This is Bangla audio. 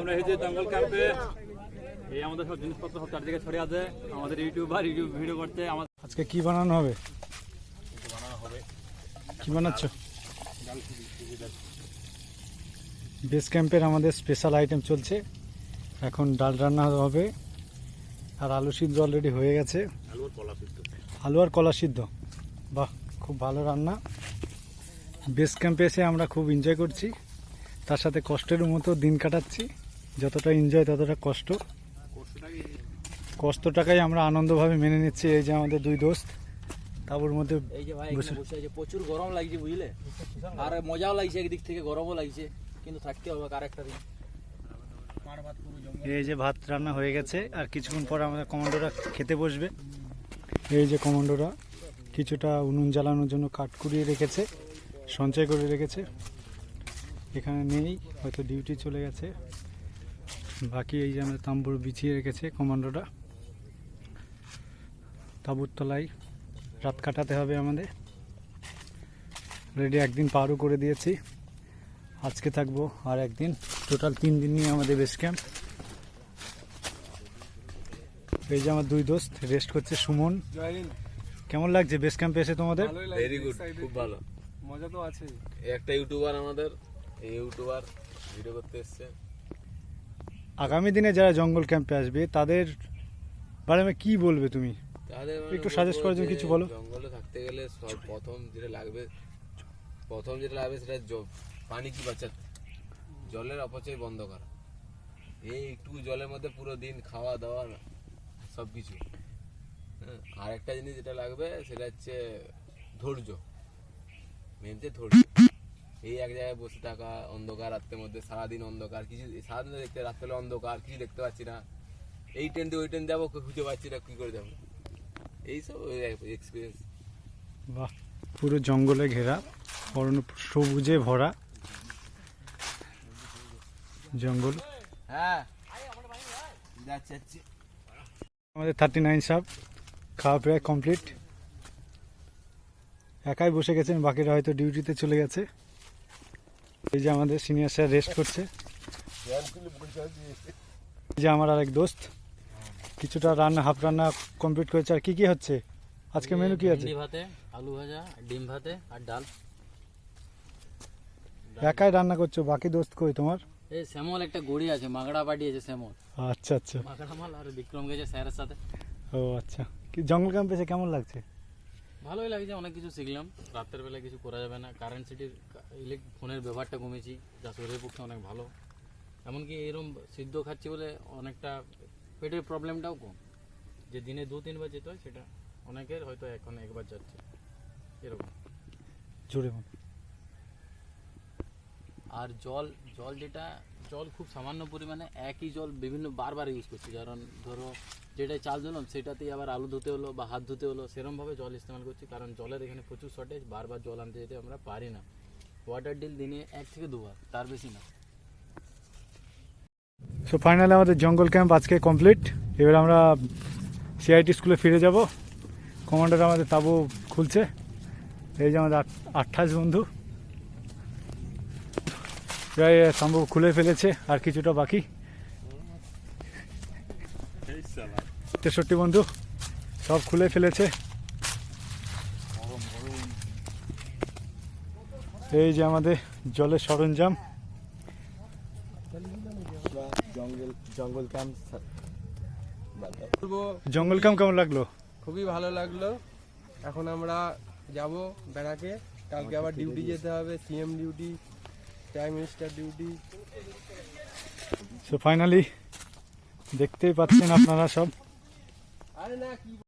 আমরা এসেছি জঙ্গল ক্যাম্পে এই আমাদের সব জিনিসপত্র সব চারদিকে ছড়িয়ে আছে। আমাদের ইউটিউবার ইউটিউব ভিডিও করছে, আমাদের আজকে কি বানানো হবে? কি বানাচ্ছ? বেস ক্যাম্পের আমাদের স্পেশাল আইটেম চলছে। এখন ডাল রান্না হবে। আর আলু সিদ্ধ অলরেডি হয়ে গেছে। আলু আর কলা সিদ্ধ। বাহ, খুব ভালো রান্না। বেস ক্যাম্পে এসে আমরা খুব এনজয় করছি। তার সাথে কষ্টের মতো দিন কাটাচ্ছি। যতটা এনজয় ততটা কষ্ট। কষ্টটাকেই আমরা আনন্দভাবে মেনে নিচ্ছি। এই যে আমাদের দুই দোস্ত তাবুর মধ্যে এই যে ভাই বসে- আছে। প্রচুর গরম লাগছে বুঝলে? আর মজাও লাগছে একদিক থেকে গরমও লাগছে। কিন্তু থাকতে হবে আর একটা দিন। এই যে ভাত রান্না হয়ে গেছে আর কিছুক্ষণ পর আমাদের কমান্ডোরা খেতে বসবে। এই যে কমান্ডোরা কিছুটা উনুন জ্বালানোর জন্য কাঠ কুড়িয়ে রেখেছে সঞ্চয় করে রেখেছে। এখানে নেই হয়তো ডিউটি চলে গেছে। বাকি এই যে আমাদের তাম্বুর বিছিয়ে রেখেছে কমান্ডোটা। তাঁবুর তলায় রাত কাটাতে হবে আমাদের। রেডি একদিন পারও করে দিয়েছি। আজকে থাকব আর একদিন। টোটাল তিন দিন নিয়ে আমাদের বেস ক্যাম্প এই যে আমার দুই দোস্ত রেস্ট করছে সুমন। কেমন লাগছে বেস ক্যাম্পে এসে তোমাদের? ভেরি গুড খুব ভালো। মজা তো আছে এই একটা ইউটিউবার আমাদের এই ইউটিউবার ভিডিও করতে এসছে। আগামী দিনে যারা জঙ্গল ক্যাম্পে আসবে তাদের বারে কি বলবে তুমি? তাদের মানে একটু সাজেস্ট করার জন্য কিছু বলো। জঙ্গলে থাকতে গেলে সব প্রথম যেটা লাগবে প্রথম যেটা লাগবে সেটা জ- পানি কি বাঁচাতে জলের অপচয় বন্ধ করা। এই একটু জলের মধ্যে পুরো দিন খাওয়া দাওয়া সব কিছু হ্যাঁ আর একটা জিনিস যেটা লাগবে সেটা হচ্ছে ধৈর্য। মেনতে ধৈর্য। এই এক জায়গায় বসে থাকা অন্ধকার রাত্রের মধ্যে সারাদিন অন্ধকার কিছু সারাদিন দেখতে রাত্রে অন্ধকার কিছু দেখতে পাচ্ছি না। এই ট্রেন দিয়ে ওই ট্রেন যাব খুঁজে পাচ্ছি না কী করে যাব? এইসব এক্সপিরিয়েন্স বাহ পুরো জঙ্গলে ঘেরা অরণ্য সবুজে ভরা জঙ্গল। হ্যাঁ। আমাদের থার্টি নাইন সাপ খাওয়া প্রায় কমপ্লিট একাই বসে গেছেন বাকিরা হয়তো ডিউটিতে চলে গেছে। এই যে আমাদের সিনিয়র স্যার রেস্ট করছে। এই যে আমার আরেক দোস্ত। কিছুটা রান্না হাফ রান্না কমপ্লিট করেছে। আর কি কি হচ্ছে? আজকে মেনু কি আছে? ভাতে আলু ভাজা ডিম ভাতে আর ডাল। একাই রান্না করছ? বাকি দোস্ত কই তোমার? এই শ্যামল একটা গড়ি আছে মাগড়া পাঠিয়েছে শ্যামল। আচ্ছা আচ্ছা। মাগড়া মাল আর বিক্রম গেছে স্যারের সাথে। ও আচ্ছা। কি জঙ্গল ক্যাম্পে এসে কেমন লাগছে? ভালোই লাগছে অনেক কিছু শিখলাম। রাতের বেলা কিছু করা যাবে না। কারেন্ট সিটির ইলেক ফোনের ব্যবহারটা কমেছি। যা শরীরের পক্ষে অনেক ভালো। এমনকি এরকম সিদ্ধ খাচ্ছি বলে অনেকটা পেটের প্রবলেমটাও কম। যে দিনে দু, তিনবার যেতে হয়, সেটা অনেকের হয়তো এখন একবার যাচ্ছে। এরকম। বল। আর জল জল যেটা, জল খুব সামান্য পরিমাণে একই জল বিভিন্ন বারবার ইউজ করছি। কারণ ধরো যেটা চাল দিলাম সেটাতেই আবার আলু ধুতে হলো বা হাত ধুতে হলো সেরকমভাবে জল ইস্তেমাল করছি। কারণ জলের এখানে প্রচুর শর্টেজ বারবার জল আনতে যেতে আমরা পারি না। ওয়াটার ডিল দিনে এক থেকে দুবার, তার বেশি না। সো ফাইনালি আমাদের জঙ্গল ক্যাম্প আজকে কমপ্লিট এবার আমরা সিআইটি স্কুলে ফিরে যাব। কমান্ডার আমাদের তাবু খুলছে। এই যে আমাদের আঠাশ বন্ধু। প্রায় তাম্বু খুলে ফেলেছে আর কিছুটা বাকি। তেষট্টি বন্ধু সব খুলে ফেলেছে। এই যে আমাদের জলের সরঞ্জাম। জঙ্গল জঙ্গল ক্যাম্প জঙ্গল ক্যাম্প কেমন লাগল? খুবই ভালো লাগল। এখন আমরা যাব বেড়াকে কালকে আবার ডিউটি যেতে হবে CM duty. Prime minister duty so finally দেখতেই পাচ্ছেন আপনারা সব।